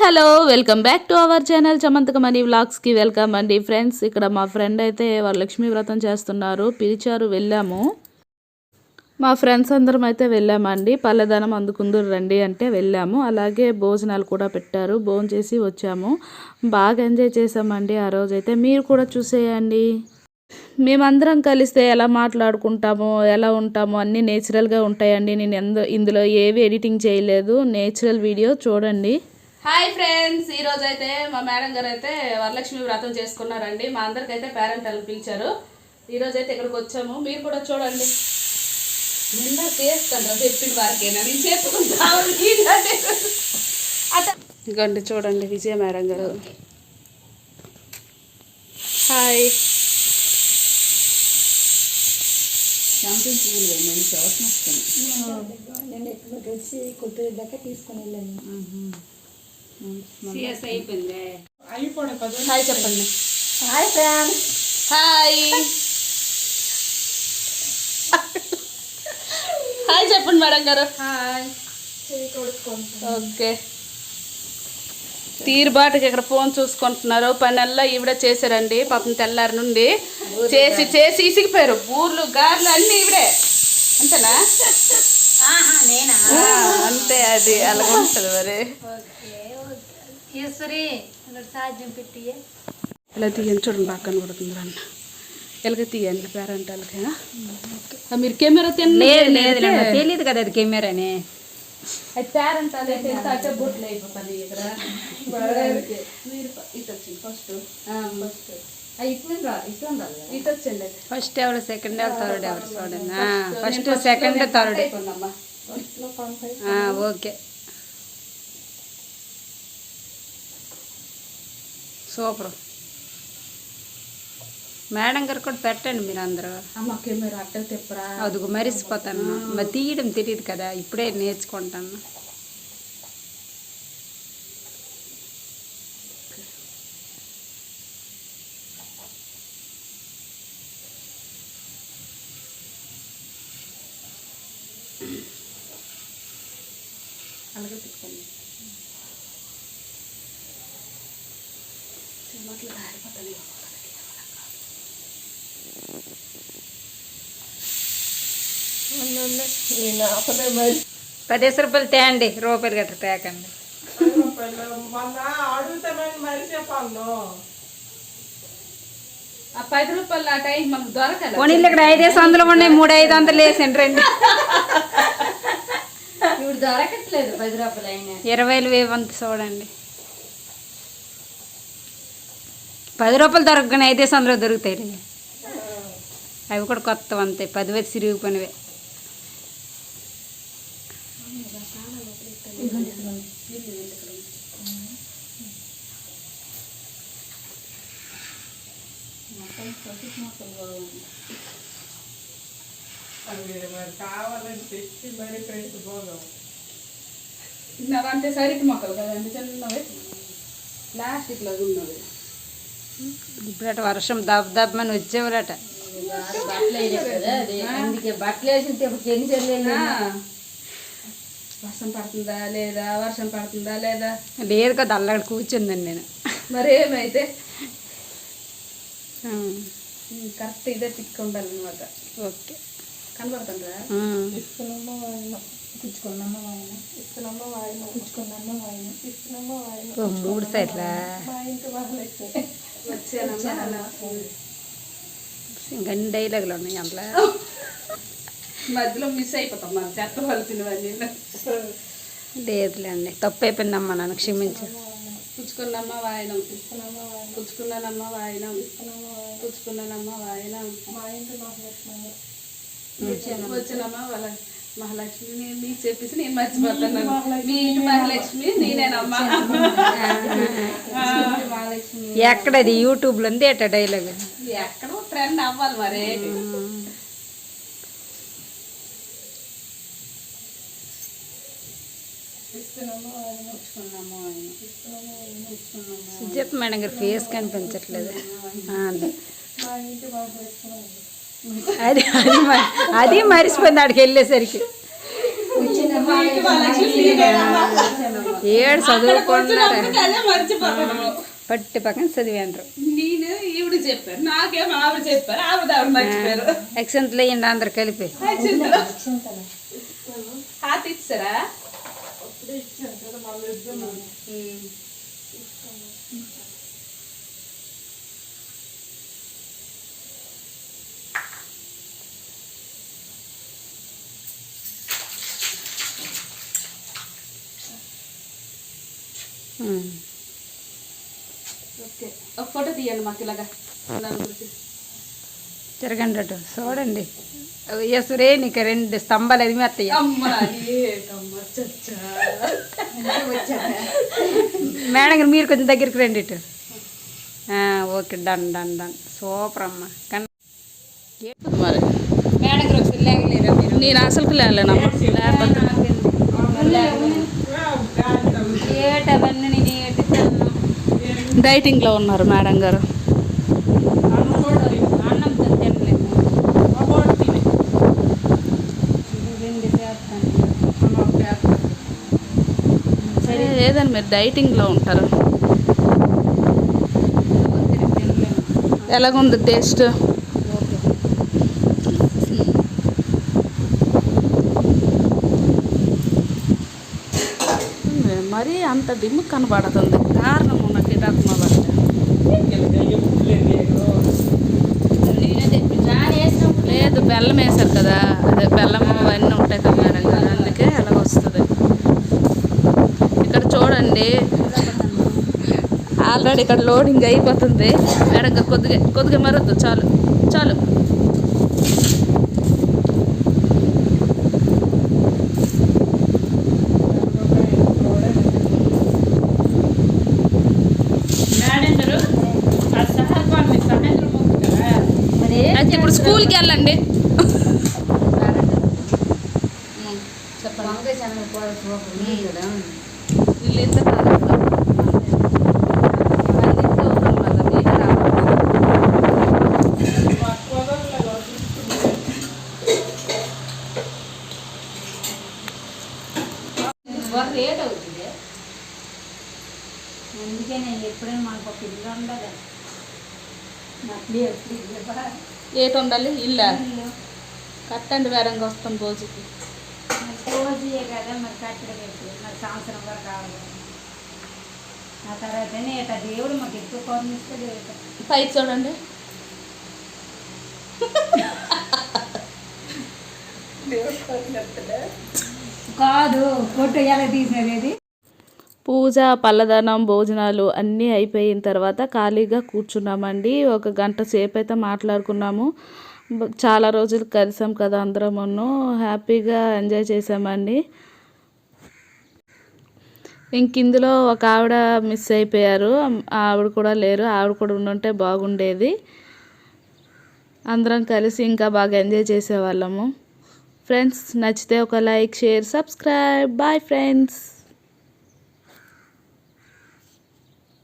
Hello welcome back to our channel చమంతక మనీ వ్లాగ్స్కి welcome అండి. ఫ్రెండ్స్ ఇక్కడ మా ఫ్రెండ్ అయితే వారు లక్ష్మీ వ్రతం చేస్తున్నారు. పిలిచారు వెళ్ళాము. మా ఫ్రెండ్స్ అందరం అయితే వెళ్ళామండి. పల్లెదనం అందుకుందరు రండి అంటే వెళ్ళాము. అలాగే భోజనాలు కూడా పెట్టారు. భోజనం చేసి వచ్చాము. బాగా ఎంజాయ్ చేసామండి ఆ రోజైతే. మీరు కూడా చూసేయండి. మేమందరం కలిస్తే ఎలా మాట్లాడుకుంటామో ఎలా ఉంటామో అన్నీ నేచురల్గా ఉంటాయండి. నేను ఎందు ఇందులో ఏవి ఎడిటింగ్ చేయలేదు. నేచురల్ వీడియో చూడండి. హాయ్ ఫ్రెండ్స్ ఈ రోజు అయితే మా మేడం గారు అయితే వరలక్ష్మి వ్రతం చేసుకున్నారండి. మా అందరికైతే పేరెంట్ వాళ్ళు పిలిచారు. ఈ రోజు అయితే ఇక్కడికి వచ్చాము. మీరు కూడా చూడండి. నిన్న చేస్తాను చెప్పిన వారికేనా? నేను చెప్పుకుంటా ఇదిగోండి చూడండి విజయ మేడం గారు. హాయ్ నేను ఎక్కువ డ్రెస్ కుట్టిదాకా తీసుకొని వెళ్ళాను. హాయ్ చెప్పండి. Hi hi. హాయ్ చెప్పండి మేడం గారు. హాయ్. ఓకే. తీరుబాటుకి ఇక్కడ ఫోన్ చూసుకుంటున్నారు. పనల్లా ఈవిడ చేశారండి. పాపం తెల్లారి నుండి. చేసి చేసి ఇసిగిపోయారు. బూర్లు గార్లు అన్నీ ఈవిడే. అంతేనా? అంతే అది. అలాగ ఉంటుంది మరి. ఓకే. ఈశ్వరి సాధ్యం పెట్టి ఇలా తీయండి చూడండి బాగా కనబడుతుంది అన్న ఇలాగ తీయండి పేరెంట్ వాళ్ళకి ఆ, మీరు కెమెరా లేదు లేదు తెలియదు కదా అది కెమెరాని అది పేరెంట్ అదే తెలిసి అట్టే బొట్లు అయిపోతుంది ఇక్కడ మీరు ఫస్ట్ ఫస్ట్ ఫస్ట్ ఎవరు సెకండ్ ఎవరు థర్డ్ ఎవరు చూడండి first second third okay super. Madam గారు కూడా పెట్టండి మీరు అందరూ అట్టలు తిప్పరా. అదుగు మరిసిపోతాను. మరి తీయడం తెలియదు కదా ఇప్పుడే నేర్చుకుంటాను. అలాగే తిప్పండి అప్పుడే మరి పదిహేను రూపాయలు తేండి రూపాయలు గట్ట తేకండి. ఆ పది రూపాయలు ఆ టైం మనకు దొరకదు పోనీ ఇక్కడ ఐదేసి వందలు ఉన్నాయి మూడు ఐదు వందలు వేసండి రండి. ఇప్పుడు దొరకట్లేదు పది రూపాయలు అయినా. ఇరవైలు వేవంత చూడండి. పది రూపాయలు దొరకగానే ఐదేసి వందలు దొరుకుతాయి అవి కూడా కొత్త అంతే పదివేలు పనివే అంటే సరికి మొక్కలు కదండి చిన్నవి. ప్లాస్టిక్లో ఉన్నది ఇప్పుడట వర్షం దబ్ దబ్బని వచ్చేవారట. వర్షం పడుతుందా లేదా? వర్షం పడుతుందా లేదా? లేదు కదా అల్లగడ కూర్చుందండి నేను. మరి ఏమైతే? కరెక్ట్ ఇదే పిక్ ఉండాలన్నమాట. ఓకే. కనబడుతుందా? ఇస్తున్నమ్మ వాయిన. పుచ్చుకున్నమ్మ వాయిన. ఇస్తున్నమ్మ వాయిన. పుచ్చుకున్నమ్మ వాయిన. ఇస్తున్నమ్మ వాయిన. మూడు సైట్లా మా ఇంటి వచ్చానమ్మా ఇంకా అన్ని డైలాగులు ఉన్నాయి అందులో. మధ్యలో మిస్ అయిపోతాం మన చెత్త వలసినవన్నీ లేదులేండి తప్పు అయిపోయిందమ్మా నన్ను క్షమించు. పుచ్చుకున్నమ్మ వాయనం. పుచ్చుకున్నానమ్మ వాయనం. పుచ్చుకున్నానమ్మ వాయనం. మా ఇంటి మహాలక్ష్మి వచ్చినమ్మ వాళ్ళ మహాలక్ష్మి నేను నీకు చెప్పేసి నేను మర్చిపోతాను. మీ ఇంటి మహాలక్ష్మి నేనేనమ్మా. ఎక్కడది? యూట్యూబ్లో ఉంది ఎట్ట డైలాగ్ ఎక్కడో ట్రెండ్ అవ్వాలి మరి. సుజాత మేడం గారి ఫేస్ కనిపించట్లేదు. ఆ, అదే. అది. అది మ- అది మరిచిపోయింది ఆడికి వెళ్ళేసరికి. ఏడు మర్చిపోతాను పట్టి పక్కన చదివాండ్రు. నేను ఈవిడ చెప్పాను నాకేమో ఆవిడ చెప్పారు ఆవిడ ఆవిడ మర్చిపోయారు. ఎక్సెంట్లు వేయండి అందరు కలిపి. హాత్ ఇచ్చారా? ఉమ్. ఫోటో తీయండి మాకు ఇలాగా. తిరగండి అటు. చూడండి. ఎసురే నీకు రెండు స్తంభాలు కమ్మ చచ్చా. మేడం గారు మీరు కొంచెం దగ్గరికి రండి ఇటు. ఆ, okay done done done. Super అమ్మ. కన్ మరి. మేడం గారు ఒకసారి లేగలేరా మీరు? నేను అసలుకి లేలేనమ్మా లేకపోతే ఏటవన్నీ డైటింగ్లో ఉన్నారు మేడం గారు. అన్నంతో తినలేము మీరు డైటింగ్లో ఉంటారు. ఎలాగుంది టేస్ట్? మరీ అంత డిమ్ కనబడుతుంది. కారణం నాకు లేదు బెల్లం వేశారు కదా. అదే బెల్లం అవన్నీ ఉంటాయి కదా మేడం అందుకే అలా వస్తుంది. ఇక్కడ చూడండి. ఆల్రెడీ ఇక్కడ లోడింగ్ అయిపోతుంది. మేడం కొద్దిగా కొద్దిగా మరొద్దు చాలు. చాలు మరి అయితే ఇప్పుడు స్కూల్కి వెళ్ళండి వంకాయ శనగ కూర సూపర్ ఉంది కదా వీళ్ళిద్దరు రాలేదు. వాళ్ళిద్దరూ ఉన్నారు కదా, వెళ్ళండి రావట్లేదు. రేట్ అవుతుంది అందుకే నేను ఎప్పుడైనా మనకు ఒక ఇల్లు ఉండదు నాకు ఎప్పుడు ఇల్లు? ఇవ్వరా? ఏటి ఉండాలి ఇల్లా. కట్టండి వేరంగా వస్తాం రోజుకి కదా మరి కట్టడం ఎప్పుడు మరి సంవత్సరం వరకు కావాలి. ఆ తర్వాత నేట దేవుడు మాకు ఎక్కువ పైకి చూడండి. కాదు ఫోటో ఎలా తీసేది పూజ పల్లదనం భోజనాలు అన్నీ అయిపోయిన తర్వాత ఖాళీగా కూర్చున్నామండి. ఒక గంట సేపు అయితే మాట్లాడుకున్నాము చాలా రోజులు కలిసాం కదా అందరమును. హ్యాపీగా ఎంజాయ్ చేసామండి. ఇంక ఇందులో ఒక ఆవిడ మిస్ అయిపోయారు. ఆవిడ కూడా లేరు. ఆవిడ కూడా ఉండుంటే బాగుండేది. అందరం కలిసి ఇంకా బాగా ఎంజాయ్ చేసేవాళ్ళము. ఫ్రెండ్స్ నచ్చితే ఒక like share subscribe. Bye friends.